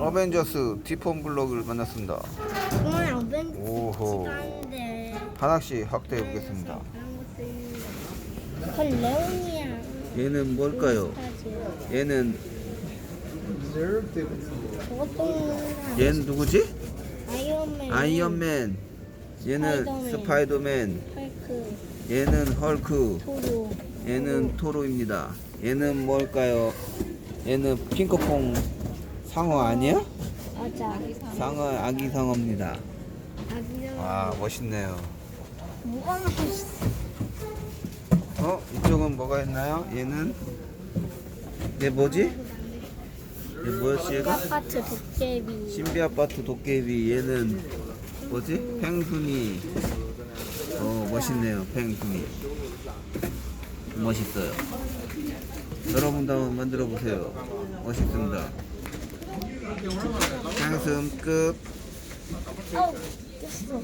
어벤져스 디폰 블록을 만났습니다. 그건 어벤져스 오호. 하나씩 확대해 보겠습니다. 있는데 그건 레온이야 얘는 뭘까요? 얘는 얘는 누구지? 아이언맨 아이언맨. 얘는 스파이더맨. 스파이더맨. 헐크 얘는 헐크. 토로 얘는 토로입니다. 얘는 뭘까요? 얘는 핑크퐁 상어 아니야? 맞아 상어 아기 상어입니다. 아기랑 와 멋있네요. 뭐가 맛있어 어 이쪽은 뭐가 있나요? 얘는 얘 뭐지? 얘 뭐였지 얘가? 아파트 도깨비 신비 아파트 도깨비 얘는 뭐지? 펭순이 어 멋있네요 펭순이 멋있어요 여러분도 한번 만들어 보세요 멋있습니다 향수 끝. 어우 깼어